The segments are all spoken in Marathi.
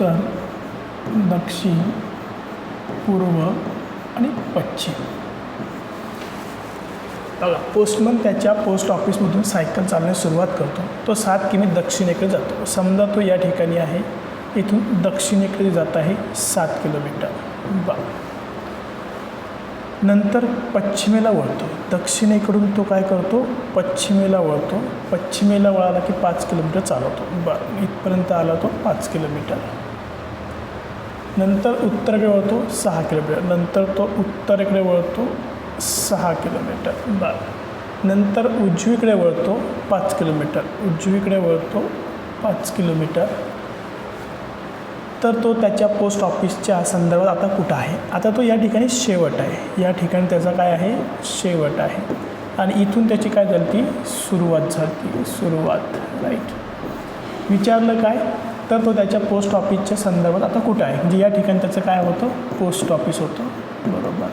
उत्तर दक्षिण पूर्व आणि पश्चिम. बघा पोस्टमन त्याच्या पोस्ट ऑफिसमधून सायकल चालवण्यास सुरुवात करतो. तो सात किमी दक्षिणेकडे जातो. समजा तो या ठिकाणी आहे. इथून दक्षिणेकडे जात आहे सात किलोमीटर. बा नंतर पश्चिमेला वळतो. दक्षिणेकडून तो काय करतो? पश्चिमेला वळतो. पश्चिमेला वळाला की पाच किलोमीटर चालवतो. बरं इथपर्यंत आला तो पाच किलोमीटर. नंतर उत्तरेकडे वळतो सहा किलोमीटर. नंतर तो उत्तरेकडे वळतो सहा किलोमीटर. बरं. नंतर उजवीकडे वळतो पाच किलोमीटर. उजवीकडे वळतो पाच किलोमीटर. तर तो त्याच्या पोस्ट ऑफिसच्या संदर्भात आता कुठं आहे? आता तो या ठिकाणी शेवट आहे. या ठिकाणी त्याचा काय आहे? शेवट आहे. आणि इथून त्याची काय झाली ती सुरुवात झाली सुरुवात. राईट विचारलं काय? तर तो त्याच्या पोस्ट ऑफिसच्या संदर्भात आता कुठं आहे? म्हणजे या ठिकाणी त्याचं काय होतं? पोस्ट ऑफिस होतं. बरोबर.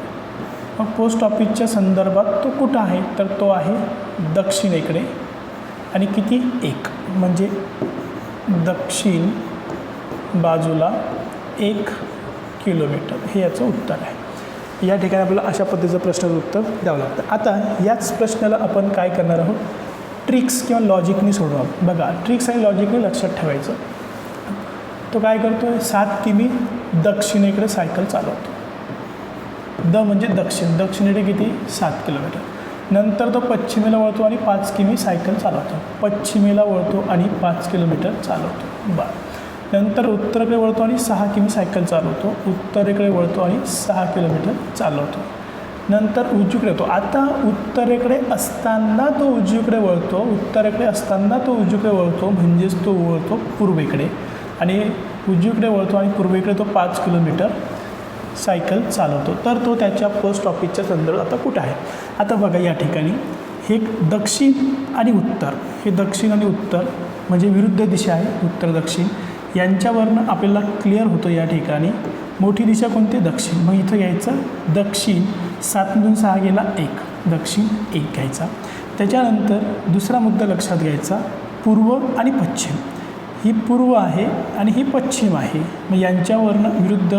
मग पोस्ट ऑफिसच्या संदर्भात तो कुठं आहे? तर तो आहे दक्षिणेकडे. आणि किती? एक. म्हणजे दक्षिण बाजूला एक किलोमीटर. हे याचं उत्तर आहे. या ठिकाणी आपल्याला अशा पद्धतीचं प्रश्नाचं उत्तर द्यावं लागतं. आता याच प्रश्नाला आपण काय करणार आहोत? ट्रिक्स किंवा लॉजिकनी सोडवा बघा ट्रिक्स आणि लॉजिकनी लक्षात ठेवायचं. तो काय करतो आहे सात किमी दक्षिणेकडे सायकल चालवतो. द म्हणजे दक्षिण. दक्षिणेकडे किती? सात किलोमीटर. नंतर तो पश्चिमेला वळतो आणि पाच किमी सायकल चालवतो. पश्चिमेला वळतो आणि पाच किलोमीटर चालवतो. बरं नंतर उत्तरेकडे वळतो आणि सहा किमी सायकल चालवतो. उत्तरेकडे वळतो आणि सहा किलोमीटर चालवतो. नंतर उजवीकडे येतो. आता उत्तरेकडे असताना तो उजवीकडे वळतो. उत्तरेकडे असताना तो उजवीकडे वळतो. म्हणजेच तो वळतो पूर्वेकडे. आणि उजवीकडे वळतो आणि पूर्वेकडे तो पाच किलोमीटर सायकल चालवतो. तर तो त्याच्या पोस्ट ऑफिसच्या संदर्भात आता कुठं आहे? आता बघा या ठिकाणी हे दक्षिण आणि उत्तर. हे दक्षिण आणि उत्तर म्हणजे विरुद्ध दिशा आहे उत्तर दक्षिण. यांच्यावरनं आपल्याला क्लिअर होतं या ठिकाणी. मोठी दिशा कोणती? दक्षिण. मग इथं घ्यायचं दक्षिण. सातमधून सहा गेला एक. दक्षिण एक घ्यायचा. त्याच्यानंतर दुसरा मुद्दा लक्षात घ्यायचा. पूर्व आणि पश्चिम. ही पूर्व आहे आणि ही पश्चिम आहे. मग यांच्यावरनं विरुद्ध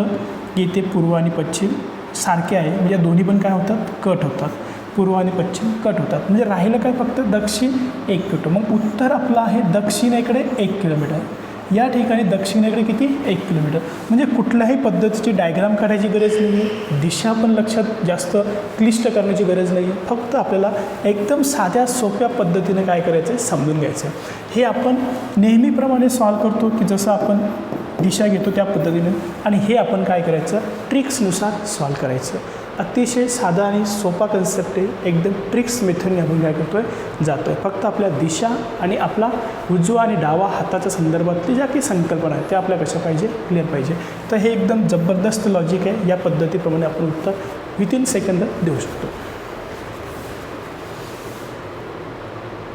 गीते पूर्व आणि पश्चिम सारखे आहे. म्हणजे या दोन्ही पण काय होतात? कट होतात. पूर्व आणि पश्चिम कट होतात. म्हणजे राहिलं काय फक्त दक्षिण एक किलो मग उत्तर आपलं आहे दक्षिणेकडे एक किलोमीटर. या ठिकाणी दक्षिणेकडे किती? एक किलोमीटर. म्हणजे कुठल्याही पद्धतीची डायग्राम काढायची गरज नाही आहे दिशा पण लक्षात जास्त क्लिष्ट करण्याची गरज नाही आहे फक्त आपल्याला एकदम साध्या सोप्या पद्धतीने काय करायचं आहे समजून घ्यायचं आहे हे आपण नेहमीप्रमाणे सॉल्व करतो की जसं आपण दिशा घेतो त्या पद्धतीने. आणि हे आपण काय करायचं? ट्रिक्सनुसार सॉल्व करायचं. अतिशय साधा आणि सोपा कन्सेप्ट आहे. एकदम ट्रिक्स मेथडने आपण काय करतो आहे जातो आहे फक्त आपल्या दिशा आणि आपला उजवा आणि डावा हाताच्या संदर्भातली ज्या काही संकल्पना आहेत त्या आपल्या कशा पाहिजे? क्लिअर पाहिजे. तर हे एकदम जबरदस्त लॉजिक आहे. या पद्धतीप्रमाणे आपण उत्तर विथिन सेकंद देऊ शकतो.